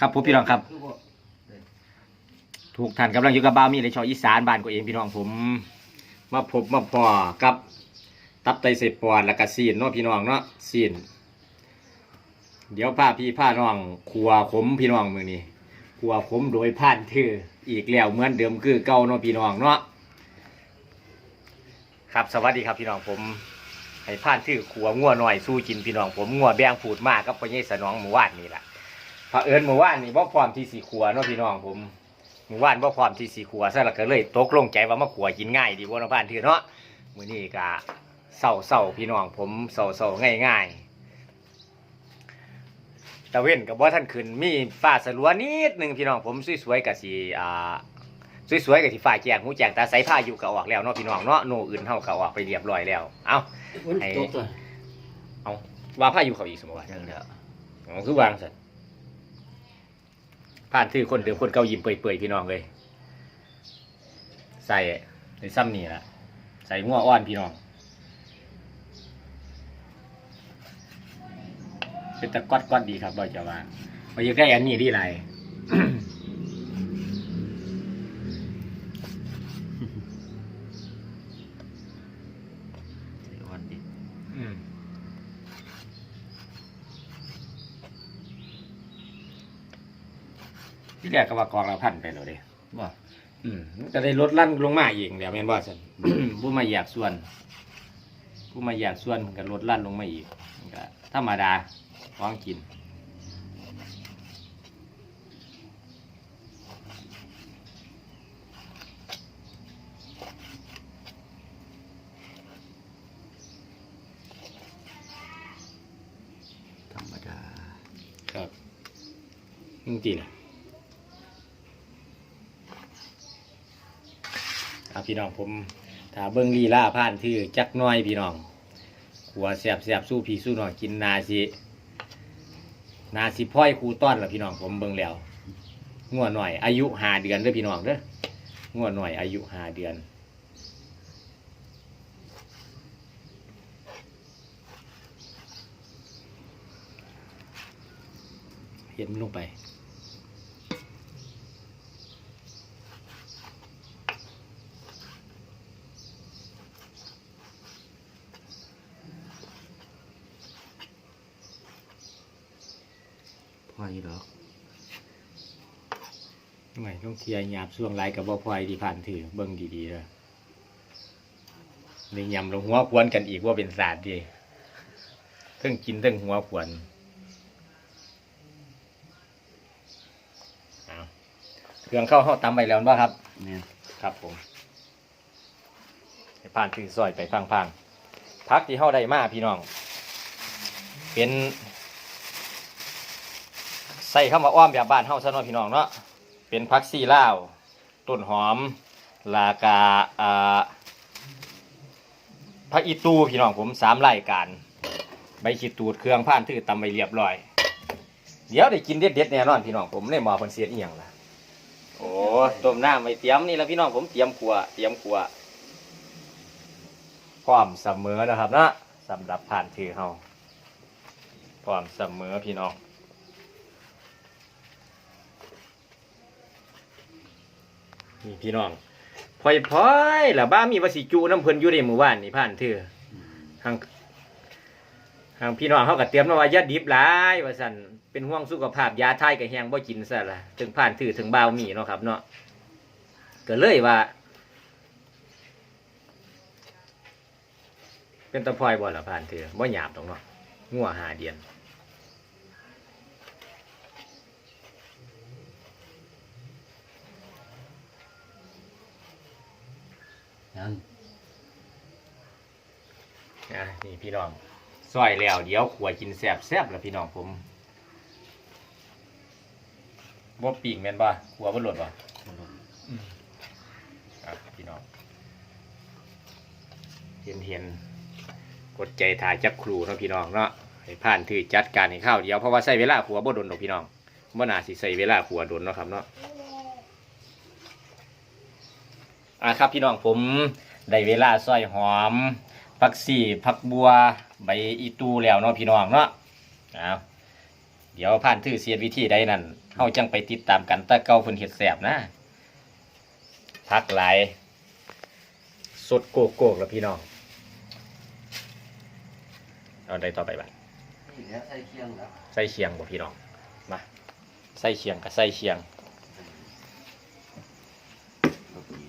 ครับผมพี่น้องครับ ถูกท่านกำลังอยู่กับบ้าวมีในชออีสานบ้านก็เองพี่น้องผม มาพบมาพอกับ ตับไตเสพปอดแล้วก็ซีนเนาะพี่น้องเนาะซีน เดี๋ยวพาพี่พาน้องครัวขมพี่น้องมือนี้ครัวขมโดยผ่านเธออีกแล้วเหมือนเดิมคือเก่าเนาะพี่น้องเนาะครับสวัสดีครับพี่น้องผมให้ผ่านถือขัวงัวหน่อยสู้กินพี่น้องผมงัวแบงผูดมากกับพ่อใหญ่สนองหมู่ว่านนี่แหละ พระเผอิญหมู่ว่านนี่บ่พร้อมที่สีขัวเนาะพี่น้องผมหมู่ว่านบ่พร้อมที่สีขัวซะและก็เลยตกลงใจว่ามาขัวกินง่ายดีบ่เนาะบ้านถือเนาะมื้อนี้ก็เศร้าเศร้าๆพี่น้องผมเศร้าเศร้าง่ายง่ายๆตะเว้นกับว่าท่านขึ้นมีฟ้าสลัวนิดหนึงพี่น้องผมสวยๆกับสีอ่าสวยๆกับสีฟ้าแจงหูแจงตาใสผ้าอยู่ก็ออกแล้วเนาะพี่น้องเนาะโนอื่นเฮาก็ออกไปเรียบร้อยแล้ว เอ้ามันไอ้ตกตัวเอาว่าผ้าอยู่เขาอีกสมมติว่ายังเด้ออ๋อคือวางสัตว์ ผ่านถือคนเดือคนเกายิ้มเปื่อยๆพี่น้องเลย ใส่ในซ้ำนี่ละใส่งัวอ้อนพี่น้อง เป็นตะกอดกอดดีครับบ่อยจะว่าไปอยจะใกล้อันนี้ดีไร เดี๋ยววันดิ อืม ที่แรกก็ว่ากองละพันไปแล้วเด้บ่อืมมันก็ได้ลดลั่นลงมาอีกเดี๋ยวแม่นว่าสันผู้มาอยากส่วน ผู้มาอยากส่วนมันก็ลดลั่นลงมาอีกมันก็ธรรมดาของกิน ธรรมดา ครับจริงๆนะ เอาพี่น้องผมถ้าเบิ้งลีลาผ่านทื่อจักน้อยพี่น้องขัวแสบแสบสู้พี่สู้น้องกินนาสินาสิพ่อยครูต้อนละพี่น้องผมเบิ้งแล้วงัวหน่อย อายุหาเดือนเด้อพี่น้องเด้องัวหน่อย อายุหาเดือนเห็นมันลงไป พ่ออีดอก ไม่ต้อง เทียหยาบช่วงไรกับบ่พลอยที่ผ่านถือเบิ่งดีๆเลยในยำลงหัวควนกันอีกว่าเป็นศาสตร์ดีเทั้งกินเทั้งหัวควนเอาเครื่องเข้าห้องตำไปแล้วบ่ครับแม่นครับผมให้ผ่านถือซอยไปพังๆพักที่เข้าได้มาพี่น้อง เป็นใส่เข้ามาอ้อมแบบบ้านเฮาซะเนาะพี่น้องเนาะ เป็นพักซี่ลาวต้นหอม ลากาอ่าพักอีตูพี่น้องผมสามรายการ ใบขีดตูดเครื่องผ่านถือตำไปเรียบร้อย เดี๋ยวได้กินเด็ดๆแน่นอนพี่น้องผมในหมอเพิ่นเสียดอีหยังล่ะโอ้ต้มน้ำไม่เตรียมนี่ละพี่น้องผมเตรียมขัวเตรียมขัวพร้อมเสมอนะครับนะสำหรับผ่านถือเฮาพร้อมเสมอพี่น้อง นี่พี่น้องพลอยพลอยๆล่ะบ้ามีวาสิจุน้ำเพลินอยู่ในหมู่บ้านนี่ผ่านเถื่อทางทางพี่น้องเขาก็เตรียมมาว่ายาดิบหลายว่าสันเป็นห่วงสุขภาพยาไทยกับแหงบ่กินซะละถึงผ่านถือถึงบ่าวมีเนาะครับ เนาะก็เลยว่า เป็นตะพลอยบ่ล่ะผ่านเถื่อบ่หยาบตรงเนาะงัวหาเดียน ยังอะนี่พี่น้องซอยแล้วเดี๋ยวขัวกินแซ่บแซ่บแล้วพี่น้องผมบ่ปีกแม่นบ่ขัวบ่หลดบ่บ่ลงอะพี่น้องเห็นเห็นกดใจถ่ายจักครูเนาะพี่น้องเนาะให้ผ่านถือจัดการให้ข้าวเดียวเพราะว่าใส่เวลาขัวบ่โดนดอกพี่น้องบ่น่าสิใส่เวลาขัวโดนเนาะครับเนาะ อะครับพี่น้องผมได้เวลาซอยหอมผักสีผักบัวใบอีตูแล้วเนาะพี่น้องเนาะเอาเดี๋ยวผ่านทื่อเสียดวิธีใดนั่นเฮาจังไปติดตามกันแตะเก่าเพิ่นเฮ็ดแซ่บนะพักหลายสดโกโก้แล้วพี่น้องเอาได้ต่อไปบ้างนี่แล้วใส่เคียงแล้วใส่เชียงบ่พี่น้องมาใส่เชียงกับใส่เชียง รสดี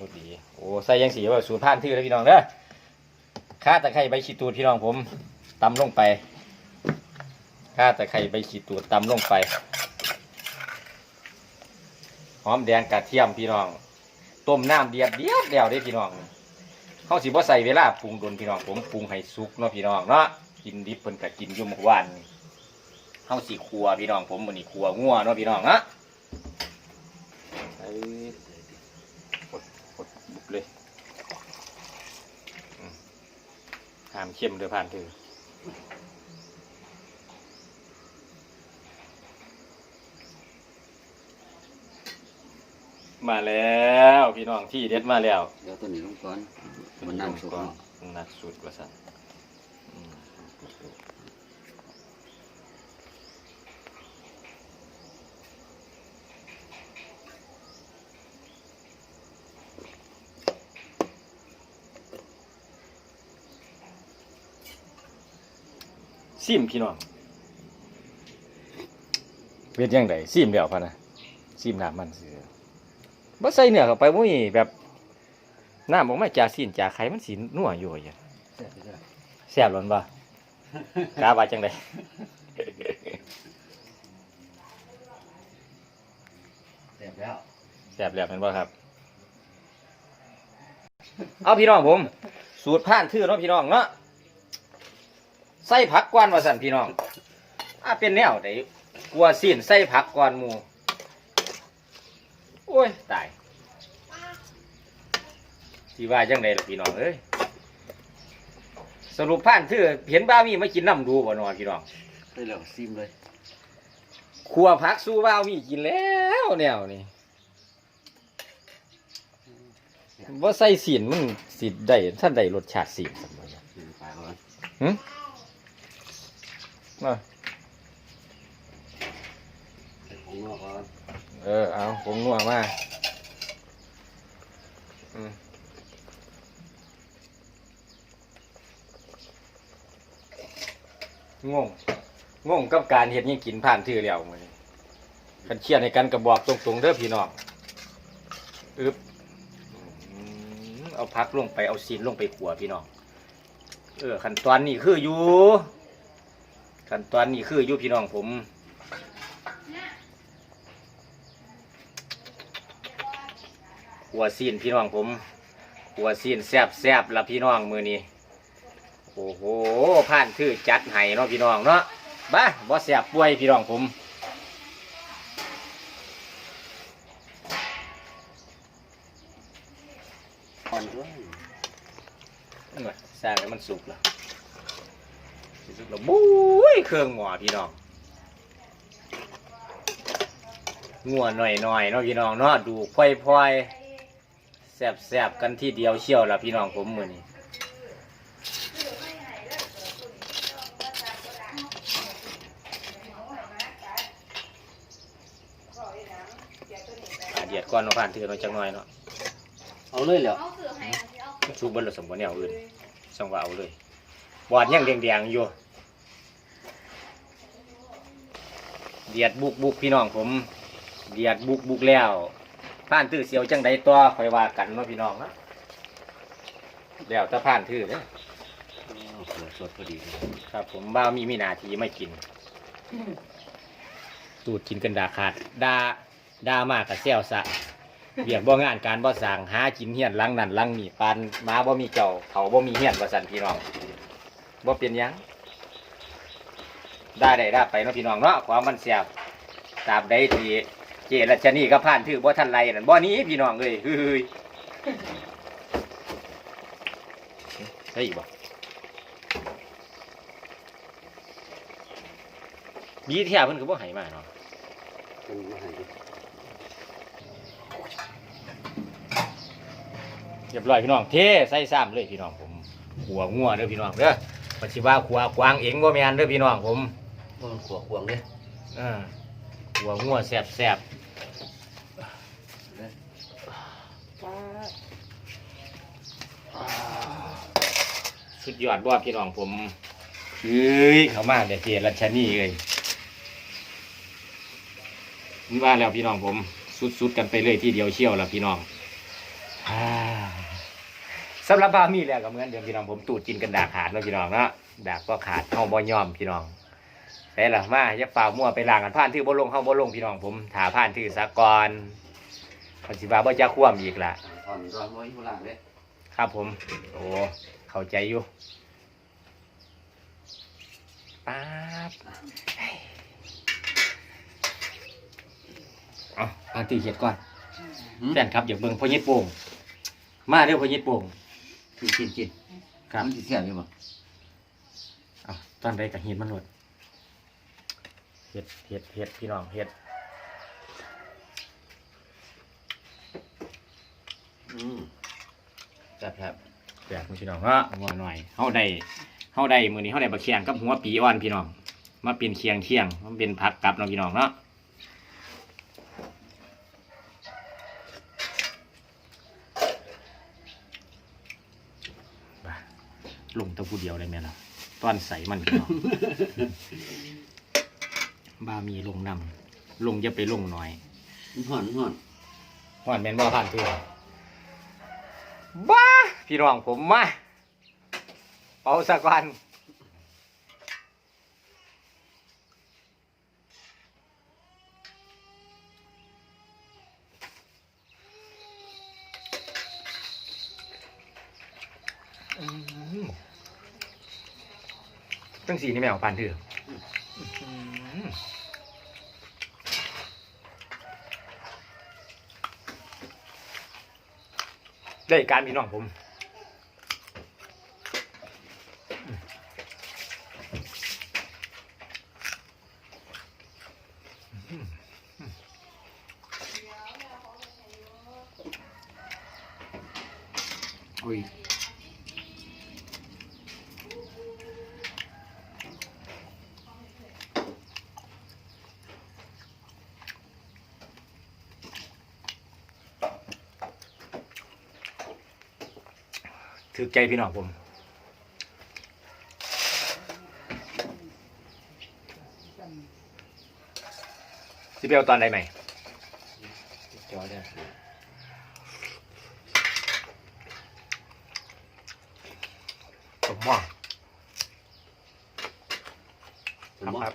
รสดีโอ้ใส่ยังสีว่าสูตรผ่านทื่อเลยพี่น้องเด้อข้าตะไคร้ใบขีดตูดพี่น้องผมตำลงไปข้าตะไคร้ใบขีดตูดตำลงไป หอมแดงกระเทียมพี่น้อง ต้มน้ำเดียดเดียดเดียวได้พี่น้องเขาสิบ่ใส่เวลาปรุงโดนพี่น้องผมปรุงให้สุกเนาะพี่น้องเนาะกินดิบเพิ่นก็กินยู่เมื่อวานนี่เฮาสิครัวพี่น้องผมมื้อนี้ครัวงัวเนาะพี่น้องเนาะเอ้ยกดกดบุกเลยอืมห้ามเข้มเด้อผ่านเถือมาแล้วพี่น้องที่เด็ดมาแล้ว เดี๋ยวตัวนี้ลงก่อนมันน้ำสุกก่อนเนาะ นักสุดกว่าสั่น ซิมพี่น้องเวียดยังไงซิมเดียวพะนะซิมน้ำมันเสือบ่ใส่เนื้อเข้าไปบ่มีแบบน้ำออกมาจากสีนจากไข่มันสีนัวอยู่อย่างแซ่บไปเลยแซ่บร้อนบ่กาว่าจังไดแซ่บแล้วแซ่บแล้วแม่นบ่ครับ เอาพี่น้องผม สูตรผ่านทื่อเนาะพี่น้องเนาะ ใส่ผักก่อนว่าสั่นพี่น้องอ่าเป็นแนวไดกลัวสิ้นใส่ผักก่อนหมู่โอ้ยตายสิว่าจังไดล่ะพี่น้องเอ้ยสรุปผ่านทื่อเห็นบ้ามีมากินน้ำดูบ่นอนพี่น้องใส่แล้วซิมเลยครัวผักสู้บ้าวมีกินแล้วแนวนี่ว่าใส่สีนมันสีได้ท่านได้รสชาติสีนสมบูรณ์อืมปลาก่อนมาผงนัวก่อนเออ เอาผมนัวมาอืมงง งงกับการเห็ดยังกินผ่านทื่อแล้วมือนี้คันเชียดในกันกระบอกตรงๆเด้อพี่น้องอึบอืมเอาพักลงไปเอาซีนลงไปขัวพี่น้อง เออขั้นตอนนี้คืออยู่ ขั้นตอนนี้คืออยู่พี่น้องผม หัวซีนพี่น้องผม หัวซีนแซบแซบละพี่น้องมือนี้โอ้โหผ่านคือจัดไห้เนาะพี่น้องเนาะบ้าบ่แซบป่วยพี่น้องผมอ่อนด้วยนั่นแหละสร้างให้มันสุกแล้ว สิสุกแล้วบุ้ยเครื่องหมอพี่น้องงัวหน่อยหน่อยๆเนาะพี่น้องเนาะดูพลอยพลอยๆแซบแซบๆกันที่เดียวเชี่ยวละพี่น้องผมมือนี้อาเดียดก่อนเนาะผ่านถือมาจังหน่อยเนาะเอาเลยแล้วเอาเสือให้อันที่เอามันสูบเบิ้ลสมบูรณ์แนวอื่นสังว่าเอาเลยบอดยังแดงๆอยู่ เดียดบุกบุกพี่น้องผม เดียดบุกบุกแล้วผ่านถือเสียวจังใดตัวคอยว่ากันเนาะพี่น้องนะแล้วถ้าผ่านถือเด้อโอ้เสือสดพอดีเลยครับ ผมว่ามีมีหนาทีไม่กิน ตูดกินกันดาขาดดาดามากกับเซลซะเบียกบ่งานการบ่สั่งหากินเฮียนหลังนั่นหลังนี่ปานหมาบ่มีเจ้าเขาบ่มีเฮียนว่าสั่นพี่น้องบ่เป็นหยัง ได้ได้ได้ไปเนาะพี่น้องเนาะความมันเสียบตาบใดที่เจรัชนีก็ผ่านถือบ่ทันไรนั่นบ่หนี้พี่น้องเอ้ยเฮ้ยใช่อีกบ่บีเทียเพิ่นก็บ่ให้มาเนาะมันมาให้ดิเรียบร้อยพี่น้องเทใส่ซ้ำเลยพี่น้องผมหัวงัวเด้อพี่น้องเด้อปัจจุบันขัวกวางเองบ่แม่นเด้อพี่น้องผม มันขวบขวงเด้อ่าหัวงัวแสบแสบสุดยอดบ่พี่น้องผมเฮ้ยเขามาเดี๋ยวเจรัชนีเลยนี่ว่าแล้วพี่น้องผม สุดๆกันไปเลยที่เดียวเชี่ยวแล้วพี่น้องสำหรับบามีแล้วก็เหมือนเดิมพี่น้องผมตูดกินกันดากขาดแล้วพี่น้องเนาะดากก็ขาดเฮาบ่ยอมพี่น้อง ไปละมาอย่าฝ่ามั่วไปล่างกันผ่านถือบ่ลงเฮาบ่ลงพี่น้องผมถาผ่านถือสะกอนปัจจุบันบ่จะคว่ำอีกละอ่อนร้อนไว้อยู่หลังเด้ครับผม โอ้เข้าใจอยู่ป๊าบเอาอาตีเห็ดก่อนหืมแฟนครับอย่าเบิ่งพ่อยิดโป่งมาเด้อพ่อยิดโป่งกินกินกินครับมันสิเสียบอยู่บ่เอาตอนใดกับเห็ดมันหลดเห็ดเห็ดเห็ดพี่น้องเห็ดอืมจับครับแบบนี้พี่น้องเนาะงัวหน่อยเฮาได้เฮาได้มื้อนี้เฮาได้บักเคียงกับหัวปีอ่อนพี่น้อง มาเป็นเคียงเคียงมันเป็นผักกับเนาะพี่น้องเนาะบ้าลงแตัวผู้เดียวเลยแม่ล่ะตอนใส่มันพี่น้อง บ้ามีลงนำลงจะไปลงหน่อยมันห่อนมันห่อนหวานแมนบ่ผ่านคือบ้าพี่น้องผมมาเป่าสักวันอืมตั้งสีนี่แม่ของปานเถื่ออืม ได้การพี่น้องผมอุ้ย ถือใจพี่น้องผมสิเปเอาตอนใดไหมจอได้ผมว่าผมคว่า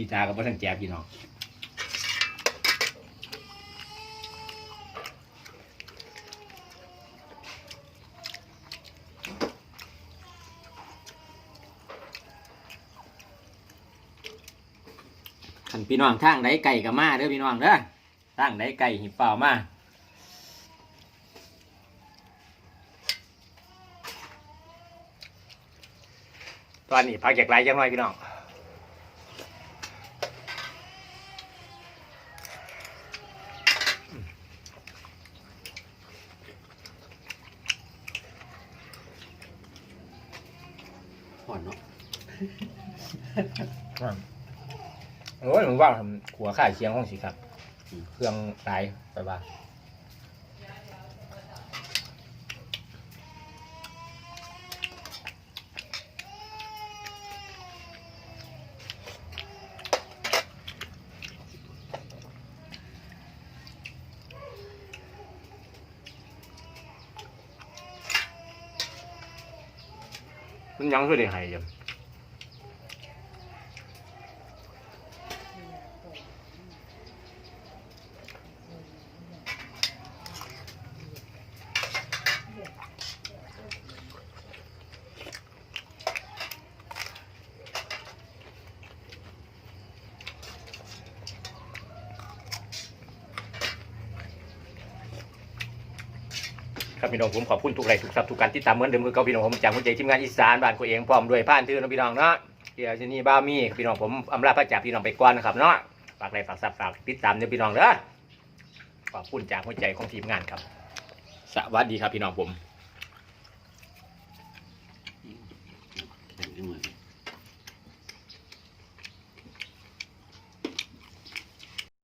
รับกีตาร์กับพ่ทันแจ๊บพี่น้องขันพี่น้องทางใดไก่กับมาเด้อพี่น้องเด้อทางใดไก่หิบเปล่ามาตอนนี้พักจากไรจังหน่อยพี่น้อง ห่อนเนาะ โอ้ยผมว่าทำขัวข่ายเคียงห้องสิครับ เครื่องตายไปบ้ามันยังคือได้ใหายยู่ ครับพี่น้องผมขอบคุณทุกไลค์ทุกซับทุกการที่ตามเหมือนเดิมคือเขาพี่น้องผมจากหัวใจทีมงานอีสานบ้านกูเองพร้อมด้วยผ่านทื่อนะพี่น้องเนาะเดี๋ยวจะนี่บ้ามีพี่น้องผมอำลาพระจ่าพี่น้องไปก่อนนะครับเนาะฝากไลค์ฝากซับฝากติดตามเด้อพี่น้องเด้อขอบคุณจากหัวใจของทีมงานครับ สวัสดีครับพี่น้องผม เป็นที่มือ